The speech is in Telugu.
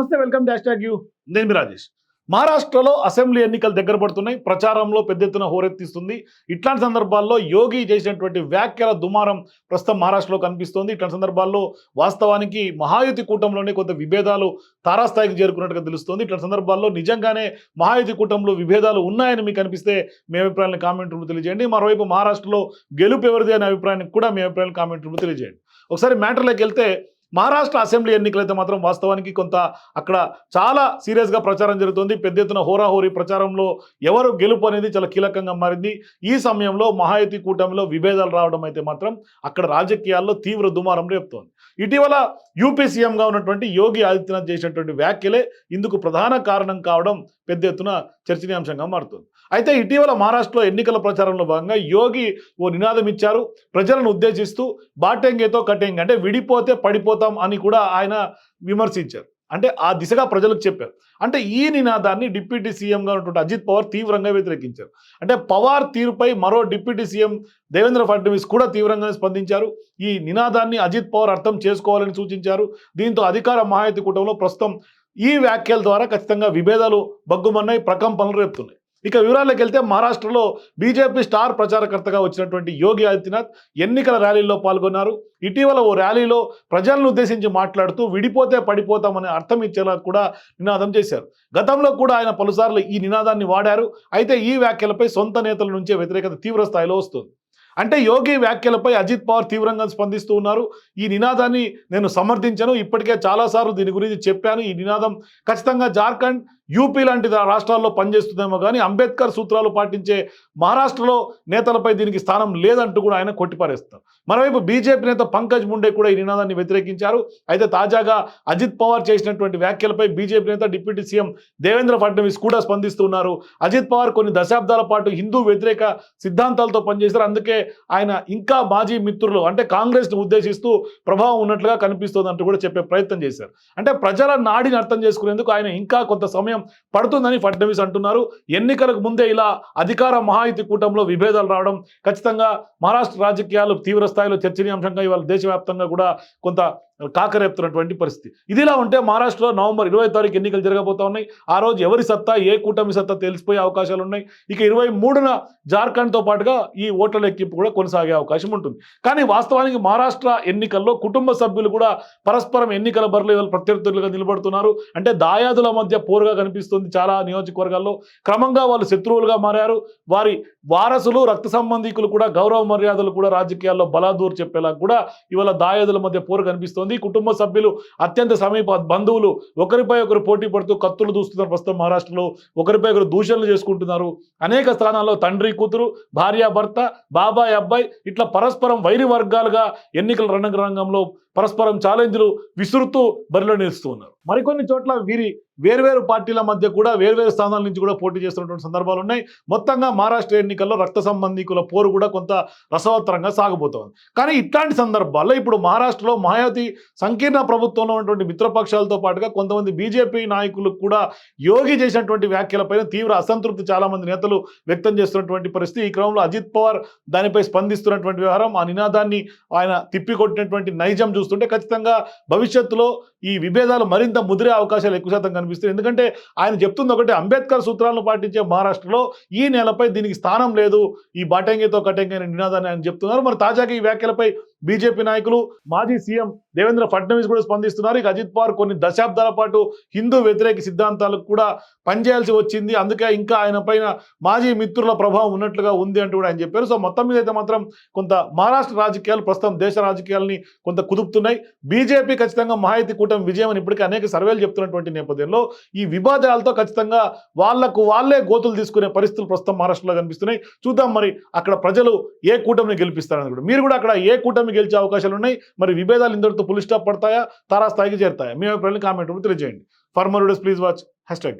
నమస్తే వెల్కమ్ డాష్ ట్యాగ్ యూ. నేను మీ రాజేష్. మహారాష్ట్రలో అసెంబ్లీ ఎన్నికలు దగ్గర పడుతున్నాయి ప్రచారంలో పెద్ద ఎత్తున హోరెత్తిస్తుంది. ఇట్లాంటి సందర్భాల్లో యోగి చేసినటువంటి వ్యాఖ్యల దుమారం ప్రస్తుతం మహారాష్ట్రలో కనిపిస్తోంది. ఇట్లాంటి సందర్భాల్లో వాస్తవానికి మహాయుతి కూటంలోనే కొంత విభేదాలు తారాస్థాయికి చేరుకున్నట్టుగా తెలుస్తోంది. ఇట్లాంటి సందర్భాల్లో నిజంగానే మహాయుతి కూటంలో విభేదాలు ఉన్నాయని మీకు అనిపిస్తే మీ అభిప్రాయాన్ని కామెంట్ రూపంలో తెలియజేయండి. మరోవైపు మహారాష్ట్రలో గెలుపు ఎవరిది అనే అభిప్రాయానికి కూడా మీ అభిప్రాయాన్ని కామెంట్ రూపంలో తెలియజేయండి. ఒకసారి మ్యాటర్లోకి వెళ్తే మహారాష్ట్ర అసెంబ్లీ ఎన్నికలైతే మాత్రం వాస్తవానికి కొంత అక్కడ చాలా సీరియస్గా ప్రచారం జరుగుతుంది. పెద్ద ఎత్తున హోరాహోరీ ప్రచారంలో ఎవరు గెలుపు అనేది చాలా కీలకంగా మారింది. ఈ సమయంలో మహాయతి కూటమిలో విభేదాలు రావడం అయితే మాత్రం అక్కడ రాజకీయాల్లో తీవ్ర దుమారం రేపుతోంది. ఇటీవల యూపీ సీఎంగా ఉన్నటువంటి యోగి ఆదిత్యనాథ్ చేసినటువంటి వ్యాఖ్యలే ఇందుకు ప్రధాన కారణం కావడం పెద్ద ఎత్తున చర్చనీయాంశంగా మారుతుంది. అయితే ఇటీవల మహారాష్ట్రలో ఎన్నికల ప్రచారంలో భాగంగా యోగి ఓ నినాదం ఇచ్చారు. ప్రజలను ఉద్దేశిస్తూ బాటెంగేతో కటెంగ్ అంటే విడిపోతే పడిపోతాం అని కూడా ఆయన విమర్శించారు. అంటే ఆ దిశగా ప్రజలకు చెప్పారు. అంటే ఈ నినాదాన్ని డిప్యూటీ సీఎంగా ఉన్నటువంటి అజిత్ పవార్ తీవ్రంగా వ్యతిరేకించారు. అంటే పవార్ తీరుపై మరో డిప్యూటీ సీఎం దేవేంద్ర ఫడ్నవీస్ కూడా తీవ్రంగా స్పందించారు. ఈ నినాదాన్ని అజిత్ పవార్ అర్థం చేసుకోవాలని సూచించారు. దీంతో అధికార మహాయతి కూటంలో ప్రస్తుతం ఈ వ్యాఖ్యల ద్వారా ఖచ్చితంగా విభేదాలు బగ్గుమన్నాయి ప్రకంపనలు రేపుతున్నాయి. ఇక వివరాల్లోకి వెళ్తే మహారాష్ట్రలో బీజేపీ స్టార్ ప్రచారకర్తగా వచ్చినటువంటి యోగి ఆదిత్యనాథ్ ఎన్నికల ర్యాలీలో పాల్గొన్నారు. ఇటీవల ఓ ర్యాలీలో ప్రజలను ఉద్దేశించి మాట్లాడుతూ విడిపోతే పడిపోతామని అర్థం ఇచ్చేలా కూడా నినాదం చేశారు. గతంలో కూడా ఆయన పలుసార్లు ఈ నినాదాన్ని వాడారు. అయితే ఈ వ్యాఖ్యలపై సొంత నేతల నుంచే వ్యతిరేకత తీవ్ర స్థాయిలో వస్తుంది. అంటే యోగి వ్యాఖ్యలపై అజిత్ పవార్ తీవ్రంగా స్పందిస్తూ ఉన్నారు. ఈ నినాదాన్ని నేను సమర్థించను. ఇప్పటికే చాలాసార్లు దీని గురించి చెప్పాను. ఈ నినాదం ఖచ్చితంగా జార్ఖండ్ యూపీ లాంటి రాష్ట్రాల్లో పనిచేస్తుందేమో కానీ అంబేద్కర్ సూత్రాలు పాటించే మహారాష్ట్రలో నేతలపై దీనికి స్థానం లేదంటూ కూడా ఆయన కొట్టిపారేస్తారు. మరోవైపు బీజేపీ నేత పంకజ్ ముండే కూడా ఈ నినాదాన్ని వ్యతిరేకించారు. అయితే తాజాగా అజిత్ పవార్ చేసినటువంటి వ్యాఖ్యలపై బీజేపీ నేత డిప్యూటీ సీఎం దేవేంద్ర ఫడ్నవీస్ కూడా స్పందిస్తున్నారు అజిత్ పవార్ కొన్ని దశాబ్దాల పాటు హిందూ వ్యతిరేక సిద్ధాంతాలతో పనిచేశారు. అందుకే ఆయన ఇంకా మాజీ మిత్రులు అంటే కాంగ్రెస్ను ఉద్దేశిస్తూ ప్రభావం ఉన్నట్లుగా కనిపిస్తుంది అంటూ కూడా చెప్పే ప్రయత్నం చేశారు. అంటే ప్రజల నాడిని అర్థం చేసుకునేందుకు ఆయన ఇంకా కొంత సమయం పడుతుందని ఫడ్నవీస్ అంటున్నారు. ఎన్నికలకు ముందే ఇలా అధికార మహాయుతి కూటంలో విభేదాలు రావడం ఖచ్చితంగా మహారాష్ట్ర రాజకీయాలు తీవ్ర స్థాయిలో చర్చనీయాంశంగా ఇవాళ దేశవ్యాప్తంగా కూడా కొంత కాకరేపుతున్నటువంటి పరిస్థితి. ఇదిలా ఉంటే మహారాష్ట్రలో నవంబర్ ఇరవై తారీఖు ఎన్నికలు జరగబోతా ఉన్నాయి. ఆ రోజు ఎవరి సత్తా ఏ కూటమి సత్తా తెలిసిపోయే అవకాశాలు ఉన్నాయి. ఇక ఇరవై మూడున జార్ఖండ్తో పాటుగా ఈ ఓట్ల లెక్కింపు కూడా కొనసాగే అవకాశం ఉంటుంది. కానీ వాస్తవానికి మహారాష్ట్ర ఎన్నికల్లో కుటుంబ సభ్యులు కూడా పరస్పరం ఎన్నికల బరిలో ప్రత్యర్థులుగా నిలబడుతున్నారు. అంటే దాయాదుల మధ్య పోరుగా కనిపిస్తుంది చాలా నియోజకవర్గాల్లో. క్రమంగా వాళ్ళు శత్రువులుగా మారారు. వారి వారసులు రక్త సంబంధికులు కూడా గౌరవ మర్యాదలు కూడా రాజకీయాల్లో బలాదూరు చెప్పేలా కూడా ఇవాళ దాయాదుల మధ్య పోరు కనిపిస్తోంది. కుటుంబ సభ్యులు అత్యంత సమీప బంధువులు ఒకరిపై ఒకరు పోటీ పడుతూ కత్తులు దూస్తున్నారు. ప్రస్తుతం మహారాష్ట్రలో ఒకరిపై ఒకరు దూషణలు చేసుకుంటున్నారు. అనేక స్థానాల్లో తండ్రి కూతురు భార్య భర్త బాబాయ్ అబ్బాయి ఇట్లా పరస్పరం వైరి వర్గాలుగా ఎన్నికల రణరంగంలో పరస్పరం ఛాలెంజ్లు విసురుతూ బరిలో నిలుస్తూ ఉన్నారు. మరికొన్ని చోట్ల వీరి వేర్వేరు పార్టీల మధ్య కూడా వేర్వేరు స్థానాల నుంచి కూడా పోటీ చేస్తున్నటువంటి సందర్భాలు ఉన్నాయి. మొత్తంగా మహారాష్ట్ర ఎన్నికల్లో రక్త సంబంధికుల పోరు కూడా కొంత రసవత్తరంగా సాగబోతోంది. కానీ ఇట్లాంటి సందర్భాల్లో ఇప్పుడు మహారాష్ట్రలో మాయావతి సంకీర్ణ ప్రభుత్వంలో ఉన్నటువంటి మిత్రపక్షాలతో పాటుగా కొంతమంది బీజేపీ నాయకులు కూడా యోగి చేసినటువంటి వ్యాఖ్యలపైన తీవ్ర అసంతృప్తి చాలామంది నేతలు వ్యక్తం చేస్తున్నటువంటి పరిస్థితి. ఈ క్రమంలో అజిత్ పవార్ దానిపై స్పందిస్తున్నటువంటి వ్యవహారం ఆ నినాదాన్ని ఆయన తిప్పికొట్టినటువంటి నైజం చూస్తుంటే ఖచ్చితంగా భవిష్యత్తులో ఈ విభేదాలు మరింత ముదిరే అవకాశాలు ఎక్కువ శాతం కనిపిస్తాయి. ఎందుకంటే ఆయన చెప్తుంది ఒకటి అంబేద్కర్ సూత్రాలను పాటించే మహారాష్ట్రలో ఈ నెలపై దీనికి స్థానం లేదు. ఈ బాటంగితో కటంగి అనే నినాదాన్ని ఆయన చెప్తున్నారు. మరి తాజాగా ఈ వ్యాఖ్యలపై బీజేపీ నాయకులు మాజీ సీఎం దేవేంద్ర ఫడ్నవీస్ కూడా స్పందిస్తున్నారు. ఇక అజిత్ పవార్ కొన్ని దశాబ్దాల పాటు హిందూ వ్యతిరేక సిద్ధాంతాలకు కూడా పనిచేయాల్సి వచ్చింది. అందుకే ఇంకా ఆయన పైన మాజీ మిత్రుల ప్రభావం ఉన్నట్లుగా ఉంది అంటూ కూడా ఆయన చెప్పారు. సో మొత్తం మీద అయితే మాత్రం కొంత మహారాష్ట్ర రాజకీయాలు ప్రస్తుతం దేశ రాజకీయాలని కొంత కుదుపుతున్నాయి. బీజేపీ ఖచ్చితంగా మహాయితీ కూటమి విజయం అని ఇప్పటికీ అనేక సర్వేలు చెప్తున్నటువంటి నేపథ్యంలో ఈ వివాదాలతో ఖచ్చితంగా వాళ్ళకు వాళ్ళే గోతులు తీసుకునే పరిస్థితులు ప్రస్తుతం మహారాష్ట్రలో కనిపిస్తున్నాయి. చూద్దాం మరి అక్కడ ప్రజలు ఏ కూటమిని గెలిపిస్తారని కూడా. మీరు కూడా అక్కడ ఏ కూటమి కూటమి గెలిచే అవకాశాలు ఉన్నాయి. మరి విభేదాలు ఇందరితో పులి స్టాప్ పడతాయా? తారాస్థాయికి చేరుతాయా? మీ అభిప్రాయాలు కామెంట్ రూపంలో తెలియజేయండి. For please watch hashtag